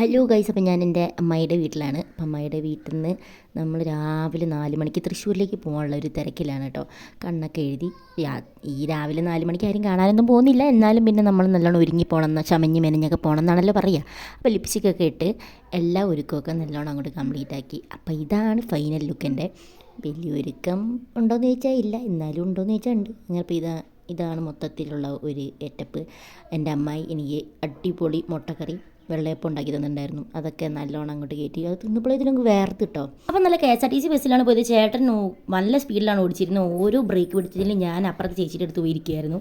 Hello guys അപ്പം ഞാൻ എന്റെ അമ്മയുടെ വീട്ടിലാണ്. അപ്പം അമ്മയുടെ വീട്ടിൽ നിന്ന് നമ്മൾ രാവിലെ നാല് മണിക്ക് തൃശ്ശൂരിലേക്ക് പോകാനുള്ള ഒരു തിരക്കിലാണ് കേട്ടോ. കണ്ണൊക്കെ എഴുതി ഈ രാവിലെ നാല് മണിക്ക് ആരും കാണാനൊന്നും പോകുന്നില്ല. എന്നാലും പിന്നെ നമ്മൾ നല്ലോണം ഒരുങ്ങി പോകണം എന്നാൽ ചമഞ്ഞ് മെനഞ്ഞൊക്കെ പോകണം എന്നാണല്ലോ പറയുക. അപ്പോൾ ലിപ്സ്റ്റിക്കൊക്കെ ഇട്ട് എല്ലാ ഒരുക്കമൊക്കെ നല്ലോണം അങ്ങോട്ട് കംപ്ലീറ്റ് ആക്കി. അപ്പോൾ ഇതാണ് ഫൈനൽ ലുക്കിന്റെ വലിയ ഒരുക്കം ഉണ്ടോയെന്ന് ചോദിച്ചാൽ ഇല്ല. എന്നാലും ഉണ്ടോയെന്ന് ചോദിച്ചാൽ ഉണ്ട്. അങ്ങനെ അപ്പോൾ ഇതാ ഇതാണ് മൊത്തത്തിലുള്ള ഒരു എറ്റപ്പ്. എന്റെ അമ്മായി എനിക്ക് അടിപൊളി മുട്ടക്കറി. വെള്ളയപ്പം ഉണ്ടാക്കി തന്നിട്ടുണ്ടായിരുന്നു അതൊക്കെ നല്ലോണം അങ്ങോട്ട് കയറ്റി. അത് തിന്നപ്പോഴേക്കും വേർത്ത് കിട്ടോ അപ്പം നല്ല K S R T C ബസ്സിലാണ് പോയത്. ചേട്ടൻ നല്ല സ്പീഡിലാണ് ഓടിച്ചിരുന്നത്. ഓരോ ബ്രേക്ക് പിടിച്ചതിൽ ഞാൻ അപ്പുറത്ത് ചേച്ചിയുടെ അടുത്ത് പോയിരിക്കുകയായിരുന്നു.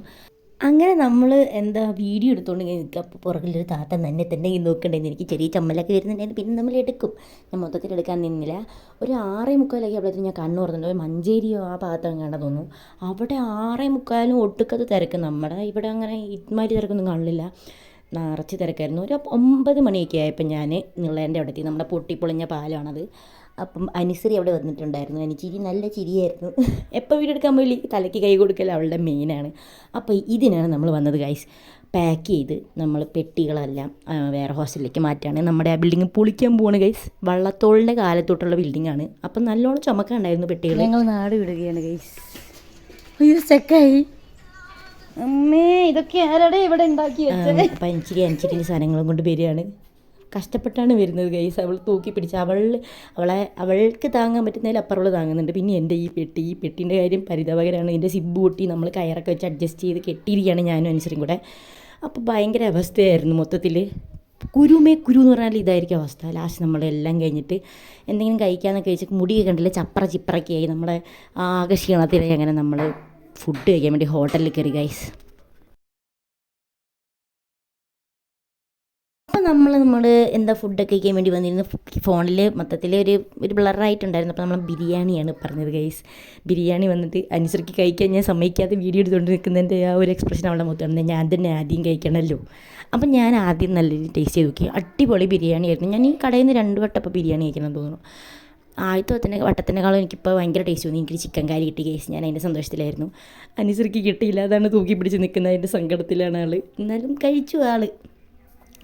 അങ്ങനെ നമ്മൾ എന്താ വീഡിയോ എടുത്തുകൊണ്ട് ഇങ്ങനെ നിൽക്കുക. അപ്പോൾ പുറകിലൊരു താത്ത തന്നെ തന്നെ ഇങ്ങനെ നോക്കണ്ടായിരുന്നു എനിക്ക് ചെറിയ ചമ്മലൊക്കെ വരുന്നുണ്ടായിരുന്നു. പിന്നെ നമ്മൾ എടുക്കും. ഞാൻ മൊത്തത്തിൽ എടുക്കാൻ നിന്നില്ല. ഒരു ആറേ മുക്കാലൊക്കെ അപ്പോഴത്തേക്കും ഞാൻ കണ്ണു തുറന്നിട്ടുണ്ട്. മഞ്ചേരിയോ ആ ഭാഗത്താണ് കണ്ട തോന്നുന്നു. അവിടെ ആറേ മുക്കാലും ഒട്ടുക്കത്ത് തിരക്ക്. നമ്മുടെ ഇവിടെ അങ്ങനെ ഇമാതിരി തിരക്കൊന്നും കാണില്ല നിറച്ച് തിരക്കായിരുന്നു. ഒരു ഒമ്പത് മണിയൊക്കെ ആയപ്പോൾ ഞാൻ നിള്ളേന്റെ അവിടെ എത്തി നമ്മുടെ പൊട്ടിപ്പൊളിഞ്ഞ പാലമാണത് അപ്പം അനുസരി അവിടെ വന്നിട്ടുണ്ടായിരുന്നു. അനിച്ചിരി നല്ല ചിരിയായിരുന്നു. എപ്പോൾ വീഡിയോ എടുക്കാൻ പോയി? തലയ്ക്ക് കൈ കൊടുക്കൽ അവളുടെ മെയിനാണ്. അപ്പോൾ ഇതിനാണ് നമ്മൾ വന്നത് ഗൈസ് പാക്ക് ചെയ്ത് നമ്മൾ പെട്ടികളെല്ലാം വേറെ ഹോസ്റ്റലിലേക്ക് മാറ്റുകയാണ് നമ്മുടെ ആ ബിൽഡിംഗ് പൊളിക്കാൻ പോവാണ് ഗൈസ് വള്ളത്തോളിന്റെ കാലത്തൊട്ടുള്ള ആണ്. അപ്പം നല്ലോണം ചുമക്കാണ്ടായിരുന്നു പെട്ടികൾ ഞങ്ങൾ നാട് വിടുകയാണ് ഗൈസ് അയ്യോ സെക്കായി അമ്മേ ഇതൊക്കെ ആരടെ ഇവിടെ ഉണ്ടാക്കി വെച്ചത് അനിച്ചിരി അനിച്ചിരി സാധനങ്ങളും കൊണ്ട് വരികയാണ്. കഷ്ടപ്പെട്ടാണ് വരുന്നത് ഗൈസ് അവൾ തൂക്കി പിടിച്ച് അവൾ അവളെ അവൾക്ക് താങ്ങാൻ പറ്റുന്നതിൽ അപ്പുറം താങ്ങുന്നുണ്ട്. പിന്നെ എന്റെ ഈ പെട്ടി ഈ പെട്ടിന്റെ കാര്യം പരിതാപകരമാണ് ഇതിന്റെ സിബ് പൊട്ടി നമ്മൾ കയറൊക്കെ വെച്ച് അഡ്ജസ്റ്റ് ചെയ്ത് കെട്ടിയിരിക്കുകയാണ് ഞാനും അനുസരിച്ചും കൂടെ. അപ്പോൾ ഭയങ്കര അവസ്ഥയായിരുന്നു മൊത്തത്തിൽ കുരുമേ കുരു എന്ന് പറഞ്ഞാൽ ഇതായിരിക്കും അവസ്ഥ. ലാസ്റ്റ് നമ്മളെല്ലാം കഴിഞ്ഞിട്ട് എന്തെങ്കിലും കഴിക്കാമെന്നൊക്കെ കഴിച്ച് മുടിയൊക്കെ കണ്ടില്ല? ചപ്പറ ചിപ്പറൊക്കെയായി ആയി. നമ്മുടെ ആകെ ക്ഷീണത്തിലായി അങ്ങനെ നമ്മൾ ഫുഡ് കഴിക്കാൻ വേണ്ടി ഹോട്ടലിൽ കയറി ഗൈസ് അപ്പോൾ നമ്മൾ നമ്മൾ എന്താ ഫുഡൊക്കെ കഴിക്കാൻ വേണ്ടി വന്നിരുന്നു. ഫോണിൽ മൊത്തത്തിൽ ഒരു ഒരു ബ്ലറായിട്ടുണ്ടായിരുന്നു അപ്പോൾ നമ്മൾ ബിരിയാണിയാണ് പറഞ്ഞത് ഗൈസ് ബിരിയാണി വന്നിട്ട് അനുസരിച്ച് കഴിക്കാൻ ഞാൻ സമ്മതിക്കാതെ വീഡിയോ എടുത്തുകൊണ്ട് നിൽക്കുന്നതിന്റെ ആ ഒരു എക്സ്പ്രഷൻ അവളുടെ മുഖത്ത് ഞാൻ തന്നെ ആദ്യം കഴിക്കണമല്ലോ അപ്പം ഞാൻ ആദ്യം നല്ല ടേസ്റ്റ് ചെയ്ത് നോക്കി. അടിപൊളി ബിരിയാണി ആയിരുന്നു ഞാൻ ഈ കടയിൽ നിന്ന് രണ്ട് വട്ടം അപ്പോൾ ബിരിയാണി കഴിക്കണം തോന്നുന്നു. ആദ്യത്തെ വട്ടത്തിനെ വട്ടത്തിനേക്കാളും എനിക്കിപ്പോൾ ഭയങ്കര ടേസ്റ്റ് തോന്നി. എനിക്ക് ചിക്കൻ കറി കിട്ടി കേസ് ഞാൻ അതിന്റെ സന്തോഷത്തിലായിരുന്നു. അനുസരിക്ക് കിട്ടിയില്ല അതാണ് തൂക്കി പിടിച്ച് നിൽക്കുന്നത് അതിന്റെ സങ്കടത്തിലാണ് ആൾ എന്നാലും കഴിച്ചു ആൾ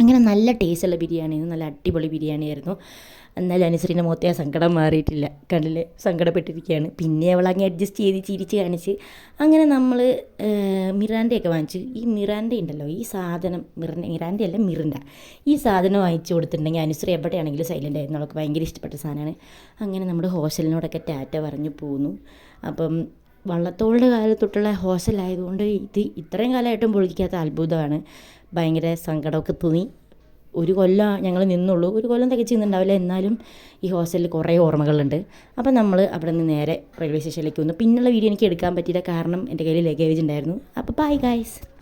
അങ്ങനെ നല്ല ടേസ്റ്റുള്ള ബിരിയാണിയായിരുന്നു നല്ല അടിപൊളി ബിരിയാണിയായിരുന്നു എന്നാലും അനുസരിന്റെ മുഖത്തെ ആ സങ്കടം മാറിയിട്ടില്ല. കണ്ടില്ലേ സങ്കടപ്പെട്ടിരിക്കുകയാണ് പിന്നെ അവൾ അങ്ങ് അഡ്ജസ്റ്റ് ചെയ്ത് ചിരിച്ച് കാണിച്ച് അങ്ങനെ നമ്മൾ മിറാന്റെയൊക്കെ വാങ്ങിച്ചു ഈ മിറാന്റെ ഉണ്ടല്ലോ ഈ സാധനം മിറന്റെ മിറാന്റെ അല്ല മിറിന്റെ ഈ സാധനം വാങ്ങിച്ചു കൊടുത്തിട്ടുണ്ടെങ്കിൽ അനുസരി എവിടെയാണെങ്കിലും സൈലന്റ് ആയിരുന്നു. അവൾക്ക് ഭയങ്കര ഇഷ്ടപ്പെട്ട സാധനമാണ്. അങ്ങനെ നമ്മുടെ ഹോസ്റ്റലിനോടൊക്കെ ടാറ്റ പറഞ്ഞു പോന്നു. അപ്പം വള്ളത്തോളുടെ കാലത്തൊട്ടുള്ള ഹോസ്റ്റലായതുകൊണ്ട് ഇത് ഇത്രയും കാലമായിട്ടും പൊളിക്കാത്ത അത്ഭുതമാണ്. ഭയങ്കര സങ്കടമൊക്കെ തോന്നി. ഒരു കൊല്ലം ഞങ്ങൾ നിന്നുള്ളൂ. ഒരു കൊല്ലം തികച്ചു നിന്നുണ്ടാവില്ല എന്നാലും ഈ ഹോസ്റ്റലിൽ കുറേ ഓർമ്മകളുണ്ട്. അപ്പോൾ നമ്മൾ അവിടെ നിന്ന് നേരെ റെയിൽവേ സ്റ്റേഷനിലേക്ക് വന്നു. പിന്നുള്ള വീഡിയോ എനിക്ക് എടുക്കാൻ പറ്റിയില്ല. കാരണം എന്റെ കയ്യിൽ ലഗേജ് ഉണ്ടായിരുന്നു. അപ്പോൾ ബൈ ഗൈസ്